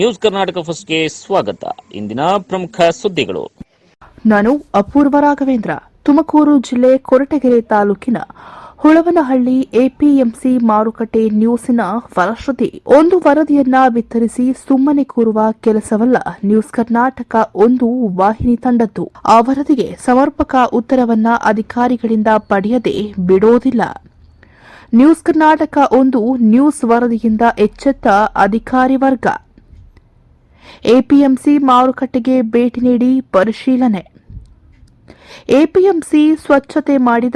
News Karnataka ಫಸ್ಟ್ಗೆ ಸ್ವಾಗತ. ಇಂದಿನ ಪ್ರಮುಖ ಸುದ್ದಿಗಳು. ನಾನು ಅಪೂರ್ವ ರಾಘವೇಂದ್ರ, ತುಮಕೂರು ಜಿಲ್ಲೆ ಕೊರಟಗೆರೆ ತಾಲೂಕಿನ ಹುಳವನಹಳ್ಳಿ ಎಪಿಎಂಸಿ ಮಾರುಕಟ್ಟೆ ನ್ಯೂಸ್ನ ಫಲಶ್ರುತಿ ಒಂದು ವರದಿಯನ್ನ ವಿತರಿಸಿ ಸುಮ್ಮನೆ ಕೂರುವ ಕೆಲಸವಲ್ಲ ನ್ಯೂಸ್ ಕರ್ನಾಟಕ ಒಂದು ವಾಹಿನಿ ತಂಡದ್ದು. ಆ ವರದಿಗೆ ಸಮರ್ಪಕ ಉತ್ತರವನ್ನ ಅಧಿಕಾರಿಗಳಿಂದ ಪಡೆಯದೆ ಬಿಡೋದಿಲ್ಲ. ನ್ಯೂಸ್ ಕರ್ನಾಟಕ ಒಂದು ನ್ಯೂಸ್ ವರದಿಯಿಂದ ಎಚ್ಚೆತ್ತ ಅಧಿಕಾರಿ ವರ್ಗ. ಎಪಿಎಂಸಿ ಮಾರುಕಟ್ಟೆಗೆ ಭೇಟಿ ನೀಡಿ ಪರಿಶೀಲನೆ. ಎಪಿಎಂಸಿ ಸ್ವಚ್ಛತೆ ಮಾಡಿದ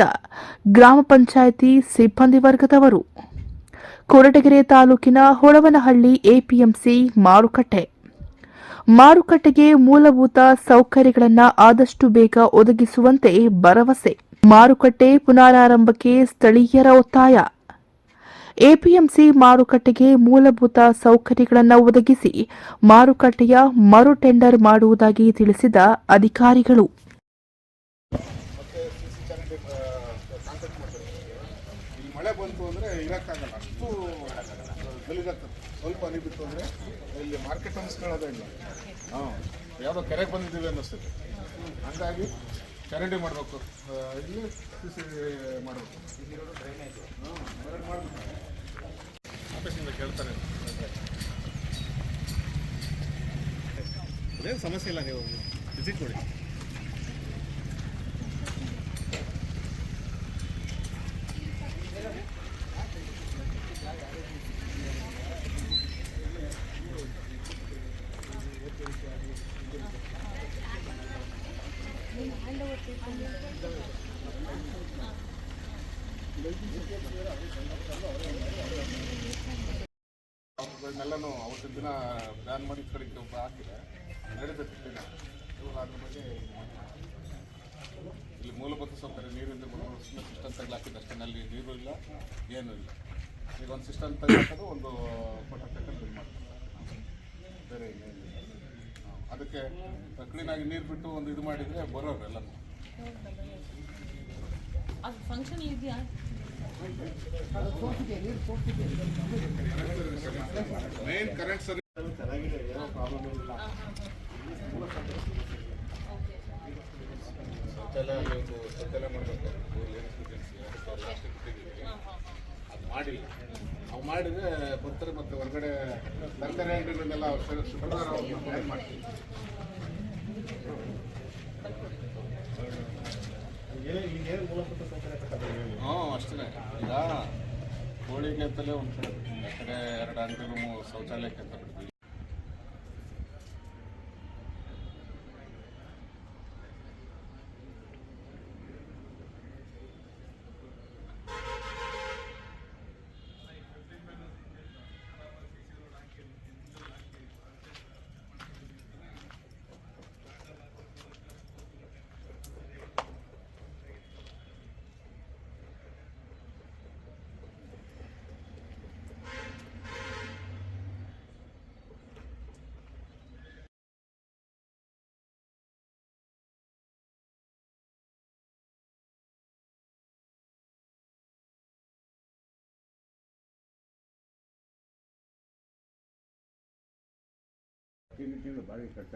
ಗ್ರಾಮ ಪಂಚಾಯಿತಿ ಸಿಬ್ಬಂದಿ ವರ್ಗದವರು. ಕೊರಟಗೆರೆ ತಾಲೂಕಿನ ಹೊಳವನಹಳ್ಳಿ ಎಪಿಎಂಸಿ ಮಾರುಕಟ್ಟೆ. ಮಾರುಕಟ್ಟೆಗೆ ಮೂಲಭೂತ ಸೌಕರ್ಯಗಳನ್ನು ಆದಷ್ಟು ಬೇಗ ಒದಗಿಸುವಂತೆ ಭರವಸೆ. ಮಾರುಕಟ್ಟೆ ಪುನರಾರಂಭಕ್ಕೆ ಸ್ಥಳೀಯರ ಒತ್ತಾಯ. ಎಪಿಎಂಸಿ ಮಾರುಕಟ್ಟೆಗೆ ಮೂಲಭೂತ ಸೌಕರ್ಯಗಳನ್ನು ಒದಗಿಸಿ ಮಾರುಕಟ್ಟೆಯ ಮರು ಟೆಂಡರ್ ಮಾಡುವುದಾಗಿ ತಿಳಿಸಿದ ಅಧಿಕಾರಿಗಳು. ಮಳೆ ಯಾವುದೋ ಕೆರೆಗೆ ಬಂದಿದ್ದೀವಿ ಅನ್ನಿಸ್ತದೆ. ಹಂಗಾಗಿ ಚರಂಡಿ ಮಾಡಬೇಕು. ಇಲ್ಲಿ ಸಿ ಮಾಡಬೇಕು. ಆಫೀಸಿಂದ ಕೇಳ್ತಾರೆ. ಅದೇನು ಸಮಸ್ಯೆ ಇಲ್ಲ ನೀವು ವಿಸಿಟ್ ಕೊಡಿ ಅವನ್ನೆಲ್ಲನೂ ಅವತ್ತಿನ ದಿನ ಬ್ಯಾನ್ ಮಾಡಿ ಕಡೆಗೆ ಒಬ್ಬ ಹಾಕಿದೆ ನಡೀತೈತೆ ಅದ್ರ ಬಗ್ಗೆ ಇಲ್ಲಿ ಮೂಲಭೂತ ಸೌಕರ್ಯ, ನೀರಿಂದ ಸಿಸ್ಟಮ್ ತೆಗ್ಲಾಕಿದ್ದು ಅಷ್ಟೇ. ಅಲ್ಲಿ ನೀರು ಇಲ್ಲ, ಏನೂ ಇಲ್ಲ. ಈಗ ಒಂದು ಸಿಸ್ಟಮ್ ತೆಗ್ಲಾಕೋದು ಒಂದು ಫೋಟೋ ತಗೊಂಡು ಬೇರೆ ಹಾಂ. ಅದಕ್ಕೆ ಕ್ಲೀನಾಗಿ ನೀರು ಬಿಟ್ಟು ಒಂದು ಇದು ಮಾಡಿದರೆ ಬರೋರು ಎಲ್ಲನೂ ಅದು ಫಂಕ್ಷನ್ ಇದೆಯಾ? ಮೇನ್ ಕರೆಂಟ್ ಸರಿ ಚೆನ್ನಾಗಿದೆ ಏನೋ ಪ್ರಾಬ್ಲಮ್ ಇಲ್ಲ ಶೌಚಾಲಯ ನೀವು ಶೌಚಾಲಯ ಮಾಡಬೇಕು ಅದು ಮಾಡಿಲ್ಲ. ಅವು ಮಾಡಿದ್ರೆ ಬರ್ತಾರೆ ಮತ್ತೆ ಹೊರಗಡೆ ತರಕಾರಿ ಅಂಗಡಿಗಳನ್ನೆಲ್ಲ ಶುಕ್ರವಾರ ಹ್ಞೂ ಅಷ್ಟೇ ಈಗ ಕೋಳಿಗೆ ಅಂತಲೇ ಒಂದು ಕಡೆ ಎರಡು ಅಂಗಡಿ ರೂಮು ಶೌಚಾಲಯಕ್ಕೆ ಅಂತ ಬಿಡ್ತೀವಿ. ತಿಂದು ತಿಂದು ಬಾಡಿ ಕಟ್ಟ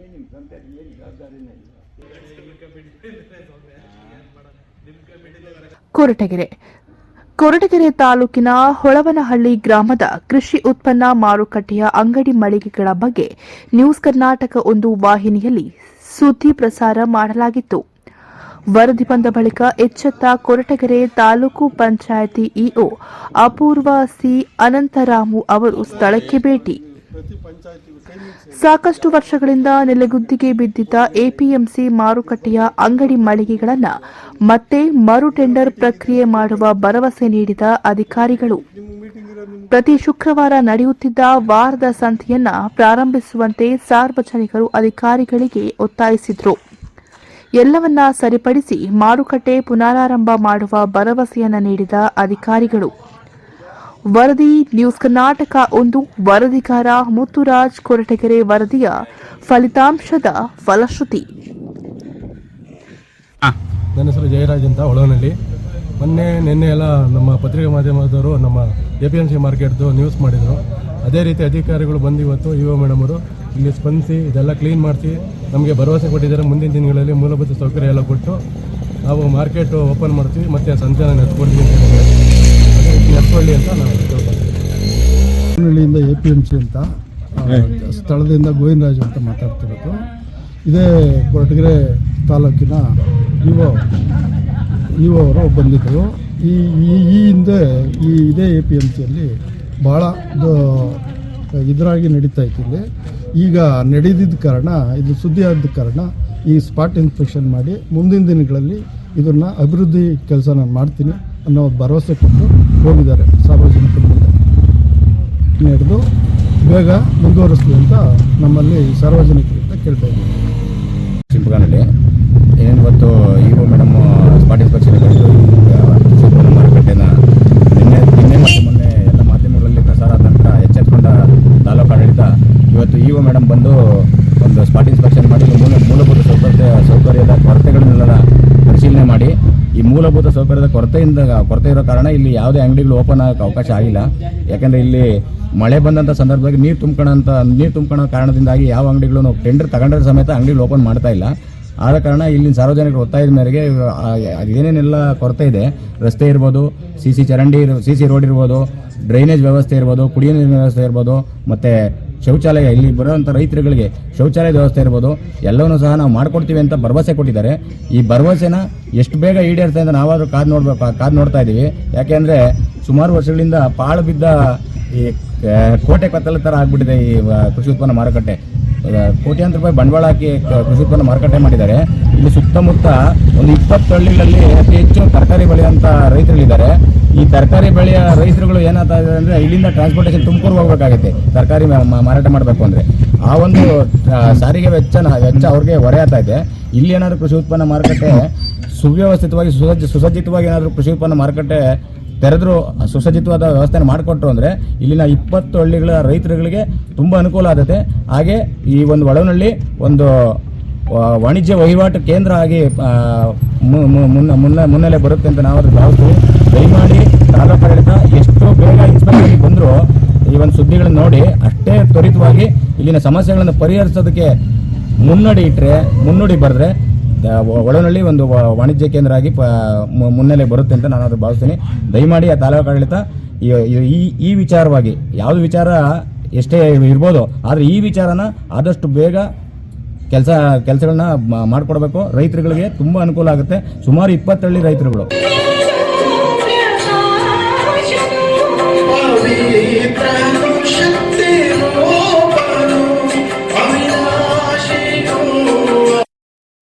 ಏನು ನಿಮ್ಮ ಸಂತತಿ ಏನು ಜವಾಬ್ದಾರಿನೇ ಇಲ್ಲ. ಕೊರಟಗೆರೆ. ಕೊರಟಗೆರೆ ತಾಲೂಕಿನ ಹೊಳವನಹಳ್ಳಿ ಗ್ರಾಮದ ಕೃಷಿ ಉತ್ಪನ್ನ ಮಾರುಕಟ್ಟೆಯ ಅಂಗಡಿ ಮಳಿಗೆಗಳ ಬಗ್ಗೆ ನ್ಯೂಸ್ ಕರ್ನಾಟಕ ಒಂದು ವಾಹಿನಿಯಲ್ಲಿ ಸುದ್ದಿ ಪ್ರಸಾರ ಮಾಡಲಾಗಿತ್ತು. ವರದಿ ಬಂದ ಬಳಿಕ ಎಚ್ಚೆತ್ತ ಕೊರಟಗೆರೆ ತಾಲೂಕು ಪಂಚಾಯಿತಿ ಇಒ ಅಪೂರ್ವ ಸಿ ಅನಂತರಾಮು ಅವರು ಸ್ಥಳಕ್ಕೆ ಭೇಟಿ. ಸಾಕಷ್ಟು ವರ್ಷಗಳಿಂದ ನೆಲೆಗುದ್ದಿಗೆ ಬಿದ್ದಿದ್ದ ಎಪಿಎಂಸಿ ಮಾರುಕಟ್ಟೆಯ ಅಂಗಡಿ ಮಳಿಗೆಗಳನ್ನು ಮತ್ತೆ ಮರು ಟೆಂಡರ್ ಪ್ರಕ್ರಿಯೆ ಮಾಡುವ ಭರವಸೆ ನೀಡಿದ ಅಧಿಕಾರಿಗಳು. ಪ್ರತಿ ಶುಕ್ರವಾರ ನಡೆಯುತ್ತಿದ್ದ ವಾರದ ಸಂತೆಯನ್ನ ಪ್ರಾರಂಭಿಸುವಂತೆ ಸಾರ್ವಜನಿಕರು ಅಧಿಕಾರಿಗಳಿಗೆ ಒತ್ತಾಯಿಸಿದ್ರು. ಎಲ್ಲವನ್ನ ಸರಿಪಡಿಸಿ ಮಾರುಕಟ್ಟೆ ಪುನರಾರಂಭ ಮಾಡುವ ಭರವಸೆಯನ್ನ ನೀಡಿದ ಅಧಿಕಾರಿಗಳು. ವರದಿ ನ್ಯೂಸ್ ಕರ್ನಾಟಕ ಒಂದು ವರದಿಗಾರ ಮುತ್ತುರಾಜ್ ಕೊರಟಗೆರೆ ವರದಿಯ ಫಲಿತಾಂಶದ ಫಲಶ್ರುತಿ. ನನ್ನ ಹೆಸರು ಜಯರಾಜ್ ಅಂತ ಹೊಳವನಹಳ್ಳಿ. ಮೊನ್ನೆ ನಿನ್ನೆ ಎಲ್ಲ ನಮ್ಮ ಪತ್ರಿಕಾ ಮಾಧ್ಯಮದವರು ನಮ್ಮ ಎ ಪಿ ಎಂ ಸಿ ಮಾರ್ಕೆಟ್ದು ನ್ಯೂಸ್ ಮಾಡಿದರು. ಅದೇ ರೀತಿ ಅಧಿಕಾರಿಗಳು ಬಂದು ಇವತ್ತು ಇ ಮೇಡಮರು ಮೇಡಮ್ ಅವರು ಇಲ್ಲಿ ಸ್ಪಂದಿಸಿ ಇದೆಲ್ಲ ಕ್ಲೀನ್ ಮಾಡಿಸಿ ನಮಗೆ ಭರವಸೆ ಕೊಟ್ಟಿದ್ದಾರೆ. ಮುಂದಿನ ದಿನಗಳಲ್ಲಿ ಮೂಲಭೂತ ಸೌಕರ್ಯ ಎಲ್ಲ ಕೊಟ್ಟು ನಾವು ಮಾರ್ಕೆಟು ಓಪನ್ ಮಾಡ್ತೀವಿ ಮತ್ತು ಸಂಚಾರ ನಡೆಸ್ಕೊಡ್ತೀವಿ ನಡೆಸ್ಕೊಳ್ಳಿ ಅಂತ ನಾವು ಹಳ್ಳಿಯಿಂದ ಎ ಪಿ ಎಂ ಸಿ ಅಂತ ಸ್ಥಳದಿಂದ ಗೋವಿಂದರಾಜ್ ಅಂತ ಮಾತಾಡ್ತಿರೋದು. ಇದೇ ಕೊರಟಗೆರೆ ತಾಲೂಕಿನ ಇಒ ಇಒ ಅವರು ಬಂದಿದ್ದರು. ಈ ಈ ಹಿಂದೆ ಈ ಇದೇ ಎ ಪಿ ಎಂ ಸಿಯಲ್ಲಿ ಭಾಳ ಇದರಾಗಿ ನಡೀತಾ ಇತ್ತು ಇಲ್ಲಿ. ಈಗ ನಡೆದಿದ್ದ ಕಾರಣ ಇದು ಸುದ್ದಿ ಆದ ಕಾರಣ ಈ ಸ್ಪಾಟ್ ಇನ್ಸ್ಪೆಕ್ಷನ್ ಮಾಡಿ ಮುಂದಿನ ದಿನಗಳಲ್ಲಿ ಇದನ್ನು ಅಭಿವೃದ್ಧಿ ಕೆಲಸ ನಾನು ಮಾಡ್ತೀನಿ ಅನ್ನೋ ಭರವಸೆ ಕೊಟ್ಟು ಹೋಗಿದ್ದಾರೆ ಸಾರ್ವಜನಿಕರ ಮುಂದೆ. ನಡೆದು ಬೇಗ ಮುಂದುವರಿಸಲಿ ಅಂತ ನಮ್ಮಲ್ಲಿ ಸಾರ್ವಜನಿಕರಿಂದ ಕೇಳ್ತಾ ಇದ್ದೀವಿ. ಏನು ಇವತ್ತು ಇವು ಮೇಡಮ್, ಸ್ಪಾಟ್ ಇನ್ಸ್ಪೆಕ್ಷನ್ ಮಾರುಕಟ್ಟೆನ ನಿನ್ನೆ ನಿನ್ನೆ ಮತ್ತು ಮೊನ್ನೆ ಎಲ್ಲ ಮಾಧ್ಯಮಗಳಲ್ಲಿ ಪ್ರಸಾರ ನಂತರ ಎಚ್ಚೆತ್ಕೊಂಡ ತಾಲೂಕು ಆಡಳಿತ ಇವತ್ತು ಇವು ಮೇಡಮ್ ಬಂದು ಒಂದು ಸ್ಪಾಟ್ ಇನ್ಸ್ಪೆಕ್ಷನ್ ಮಾಡಿ, ಮೂಲ, ಮೂಲಭೂತ ಸೌಕರ್ಯ, ಸೌಕರ್ಯದ ಕೊರತೆಗಳನ್ನೆಲ್ಲ ಪರಿಶೀಲನೆ ಮಾಡಿ ಈ ಮೂಲಭೂತ ಸೌಕರ್ಯದ ಕೊರತೆಯಿಂದ, ಕೊರತೆ ಇರೋ ಕಾರಣ ಇಲ್ಲಿ ಯಾವುದೇ ಅಂಗಡಿಗಳು ಓಪನ್ ಆಗಕ್ಕೆ ಅವಕಾಶ ಆಗಿಲ್ಲ. ಯಾಕಂದರೆ ಇಲ್ಲಿ ಮಳೆ ಬಂದಂಥ ಸಂದರ್ಭದಲ್ಲಿ ನೀರು ತುಂಬ್ಕೊಳ್ಳೋಂಥ ನೀರು ತುಂಬ್ಕೊಳ್ಳೋ ಕಾರಣದಿಂದಾಗಿ ಯಾವ ಅಂಗಡಿಗಳು ಟೆಂಡರ್ ತಗೊಂಡ್ರೆ ಸಮೇತ ಅಂಗಡಿಗಳು ಓಪನ್ ಮಾಡ್ತಾ ಇಲ್ಲ. ಆದ ಕಾರಣ ಇಲ್ಲಿನ ಸಾರ್ವಜನಿಕರು ಒತ್ತಾಯದ ಮೇರೆಗೆ ಏನೇನೆಲ್ಲ ಕೊರತೆ ಇದೆ, ರಸ್ತೆ ಇರ್ಬೋದು ಸಿ ಸಿ ಚರಂಡಿ ಸಿ ಸಿ ರೋಡ್ ಇರ್ಬೋದು ಡ್ರೈನೇಜ್ ವ್ಯವಸ್ಥೆ ಇರ್ಬೋದು, ಕುಡಿಯೋ ನೀರಿನ ವ್ಯವಸ್ಥೆ ಇರ್ಬೋದು, ಮತ್ತು ಶೌಚಾಲಯ ಇಲ್ಲಿ ಬರುವಂಥ ರೈತರುಗಳಿಗೆ ಶೌಚಾಲಯ ವ್ಯವಸ್ಥೆ ಇರ್ಬೋದು, ಎಲ್ಲವನ್ನೂ ಸಹ ನಾವು ಮಾಡಿಕೊಡ್ತೀವಿ ಅಂತ ಭರವಸೆ ಕೊಟ್ಟಿದ್ದಾರೆ. ಈ ಭರವಸೆನ ಎಷ್ಟು ಬೇಗ ಈಡೇರ್ತಾ ಅಂತ ನಾವಾದರೂ ಕಾದು ನೋಡ್ಬೇಕು ಕಾದು ನೋಡ್ತಾ ಇದ್ದೀವಿ ಯಾಕೆಂದರೆ ಸುಮಾರು ವರ್ಷಗಳಿಂದ ಪಾಳು ಬಿದ್ದ ಈ ಕೋಟೆ ಕತ್ತಲ ಥರ ಆಗಿಬಿಟ್ಟಿದೆ ಈ ಕೃಷಿ ಉತ್ಪನ್ನ ಮಾರುಕಟ್ಟೆ. ಕೋಟ್ಯಾಂತರ ರೂಪಾಯಿ ಬಂಡವಾಳ ಹಾಕಿ ಕೃಷಿ ಉತ್ಪನ್ನ ಮಾರುಕಟ್ಟೆ ಮಾಡಿದ್ದಾರೆ. ಇಲ್ಲಿ ಸುತ್ತಮುತ್ತ ಒಂದು ಇಪ್ಪತ್ತು ಹಳ್ಳಿಗಳಲ್ಲಿ ಅತಿ ಹೆಚ್ಚು ತರಕಾರಿ ಬೆಳೆಯುವಂಥ ರೈತರುಗಳಿದ್ದಾರೆ. ಈ ತರಕಾರಿ ಬೆಳೆಯ ರೈತರುಗಳು ಏನಾಗ್ತಾ ಇದೆ ಅಂದರೆ ಇಲ್ಲಿಂದ ಟ್ರಾನ್ಸ್ಪೋರ್ಟೇಷನ್ ತುಮಕೂರು ಹೋಗ್ಬೇಕಾಗುತ್ತೆ ತರಕಾರಿ ಮಾರಾಟ ಮಾಡಬೇಕು ಅಂದರೆ. ಆ ಒಂದು ಸಾರಿಗೆ ವೆಚ್ಚನ ವೆಚ್ಚ ಅವ್ರಿಗೆ ಹೊರೆ ಆಗ್ತಾ ಇದೆ. ಇಲ್ಲಿ ಏನಾದರೂ ಕೃಷಿ ಉತ್ಪನ್ನ ಮಾರುಕಟ್ಟೆ ಸುವ್ಯವಸ್ಥಿತವಾಗಿ ಸುಸಜ್ಜ ಸುಸಜ್ಜಿತವಾಗಿ ಏನಾದರೂ ಕೃಷಿ ಉತ್ಪನ್ನ ಮಾರುಕಟ್ಟೆ ತೆರೆದ್ರು, ಸುಸಜ್ಜಿತವಾದ ವ್ಯವಸ್ಥೆನ ಮಾಡಿಕೊಟ್ರು ಅಂದರೆ ಇಲ್ಲಿನ ಇಪ್ಪತ್ತು ಹಳ್ಳಿಗಳ ರೈತರುಗಳಿಗೆ ತುಂಬ ಅನುಕೂಲ ಆಗುತ್ತೆ. ಹಾಗೆ ಈ ಒಂದು ಒಳವನಹಳ್ಳಿ ಒಂದು ವಾಣಿಜ್ಯ ವಹಿವಾಟು ಕೇಂದ್ರ ಆಗಿ ಮುನ್ನ ಮುನ್ನ, ಮುನ್ನೆಲೆ ಬರುತ್ತೆ ಅಂತ ನಾವು ಭಾವಿಸ್ತೀವಿ. ದಯಮಾಡಿ ತಾಲೂಕು ಆಡಳಿತ ಎಷ್ಟು ಬೇಗ ಇನ್ಸ್ಪೆಕ್ಟರ್ ಬಂದರೂ ಈ ಒಂದು ಸುದ್ದಿಗಳನ್ನು ನೋಡಿ, ಅಷ್ಟೇ ತ್ವರಿತವಾಗಿ ಇಲ್ಲಿನ ಸಮಸ್ಯೆಗಳನ್ನು ಪರಿಹರಿಸೋದಕ್ಕೆ ಮುನ್ನಡಿ ಇಟ್ಟರೆ ಮುನ್ನುಡಿ ಬರೆದ್ರೆ ಒಳನಳ್ಳಿ ಒಂದು ವಾಣಿಜ್ಯ ಕೇಂದ್ರ ಆಗಿ ಮುನ್ನೆಲೆ ಬರುತ್ತೆ ಅಂತ ನಾನು ಅದು ಭಾವಿಸ್ತೀನಿ. ದಯಮಾಡಿ ಆ ತಾಲೂಕು ಆಡಳಿತ ಈ ಈ ವಿಚಾರವಾಗಿ, ಯಾವುದು ವಿಚಾರ ಎಷ್ಟೇ ಇರ್ಬೋದು, ಆದರೆ ಈ ವಿಚಾರನ ಆದಷ್ಟು ಬೇಗ ಕೆಲಸ ಕೆಲಸಗಳನ್ನ ಮಾಡಿಕೊಡ್ಬೇಕು. ರೈತರುಗಳಿಗೆ ತುಂಬ ಅನುಕೂಲ ಆಗುತ್ತೆ. ಸುಮಾರು ಇಪ್ಪತ್ತಳ್ಳಿ ರೈತರುಗಳು.